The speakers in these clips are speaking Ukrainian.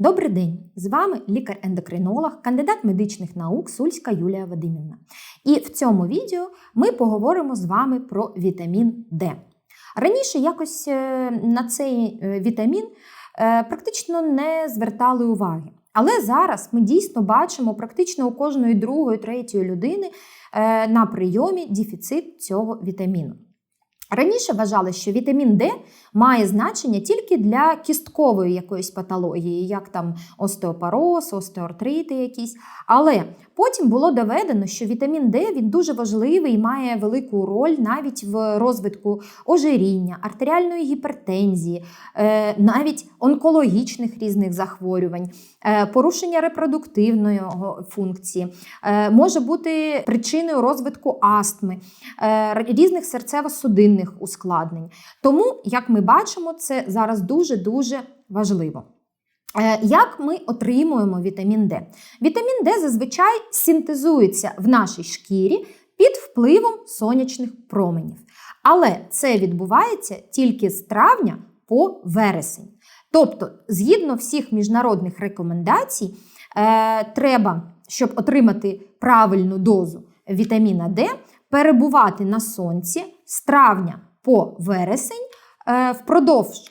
Добрий день! З вами лікар-ендокринолог, кандидат медичних наук Сульська Юлія Вадимівна. І в цьому відео ми поговоримо з вами про вітамін Д. Раніше якось е, на цей е, вітамін е, практично не звертали уваги. Але зараз ми дійсно бачимо практично у кожної другої, третьої людини на прийомі дефіцит цього вітаміну. Раніше вважали, що вітамін Д має значення тільки для кісткової якоїсь патології, як там остеопороз, остеоартрити якісь. Але потім було доведено, що вітамін Д він дуже важливий і має велику роль навіть в розвитку ожиріння, артеріальної гіпертензії, е, навіть онкологічних різних захворювань, е, порушення репродуктивної функції, е, може бути причиною розвитку астми, різних серцево-судинних ускладнень. Тому, як ми бачимо, це зараз дуже-дуже важливо. Як ми отримуємо вітамін Д? Вітамін Д зазвичай синтезується в нашій шкірі під впливом сонячних променів. Але це відбувається тільки з травня по вересень. Тобто, згідно всіх міжнародних рекомендацій, е, треба, щоб отримати правильну дозу вітаміна Д, перебувати на сонці з травня по вересень е, впродовж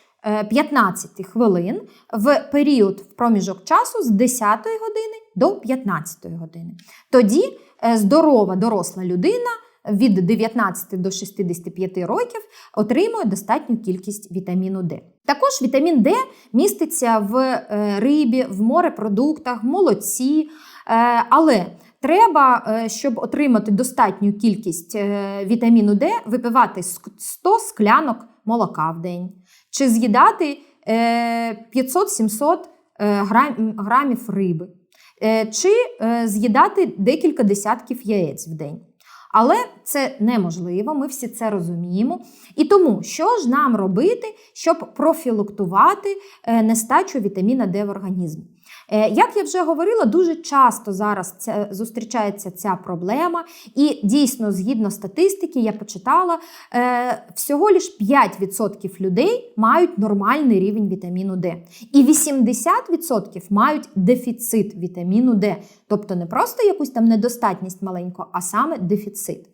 15 хвилин в період в проміжок часу з 10 години до 15 години. Тоді е, здорова доросла людина від 19 до 65 років отримує достатню кількість вітаміну Д. Також вітамін Д міститься в е, рибі, в морепродуктах, в молоці, але Треба, е, щоб отримати достатню кількість е, вітаміну Д, випивати 100 склянок молока в день, чи з'їдати 500-700 е, грамів риби, чи з'їдати декілька десятків яєць в день. Але це неможливо, ми всі це розуміємо. І тому, що ж нам робити, щоб профілактувати нестачу вітаміна Д в організмі? Е, як я вже говорила, дуже часто зараз це, зустрічається ця проблема, і дійсно, згідно статистики, я почитала, е, всього лиш 5% людей мають нормальний рівень вітаміну Д. І 80% мають дефіцит вітаміну Д. Тобто не просто якусь там недостатність маленьку, а саме дефіцит.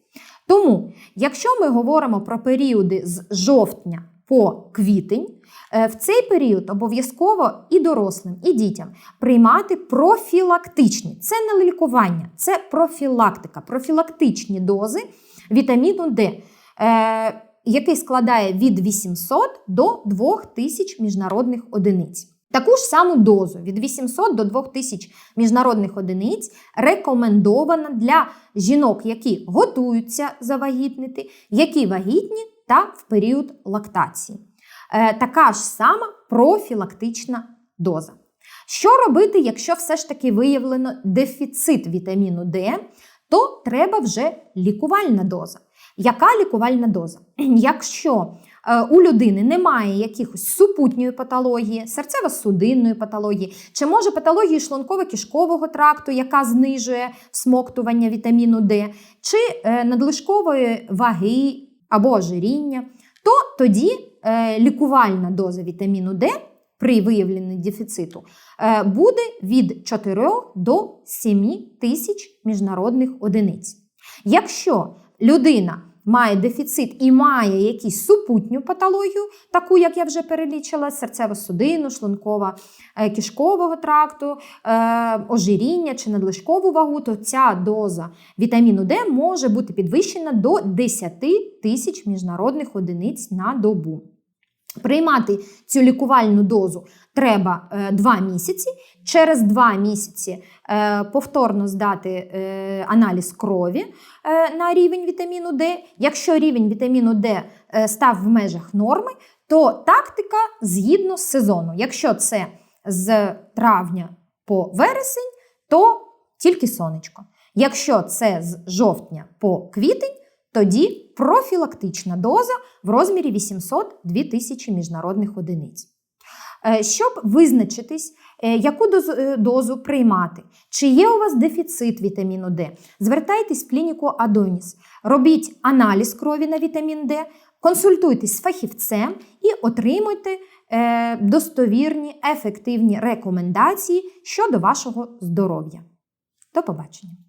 Тому, якщо ми говоримо про періоди з жовтня по квітень, Е, в цей період обов'язково і дорослим, і дітям приймати профілактичні. Це не лікування, це профілактика, профілактичні дози вітаміну Д. Е, який складає від 800 до 2000 міжнародних одиниць. Таку ж саму дозу від 800 до 2000 міжнародних одиниць рекомендована для жінок, які готуються завагітнити, які вагітні та в період лактації. Е, така ж сама профілактична доза. Що робити, якщо все ж таки виявлено дефіцит вітаміну Д, то треба вже лікувальна доза. Яка лікувальна доза? Якщо е, у людини немає якихось супутньої патології, серцево-судинної патології, чи може патології шлунково-кишкового тракту, яка знижує всмоктування вітаміну Д, чи е, надлишкової ваги або ожиріння, то тоді Е, лікувальна доза вітаміну Д при виявленні дефіциту е, буде від 4 до 7 тисяч міжнародних одиниць. Якщо людина має дефіцит і має якусь супутню патологію, таку, як я вже перелічила, серцево-судинну, шлункова е, кишкового тракту, ожиріння чи надлишкову вагу, то ця доза вітаміну Д може бути підвищена до 10 тисяч міжнародних одиниць на добу. Приймати цю лікувальну дозу треба 2 е, місяці. Через 2 місяці е, повторно здати е, аналіз крові на рівень вітаміну Д. Якщо рівень вітаміну Д став в межах норми, то тактика згідно з сезону. Якщо це з травня по вересень, то тільки сонечко. Якщо це з жовтня по квітень, тоді профілактична доза в розмірі 800-2000 міжнародних одиниць. Е, щоб визначитись, е, яку е, дозу приймати, чи є у вас дефіцит вітаміну Д, звертайтесь в клініку Адоніс, робіть аналіз крові на вітамін Д, консультуйтесь з фахівцем і отримуйте достовірні, ефективні рекомендації щодо вашого здоров'я. До побачення!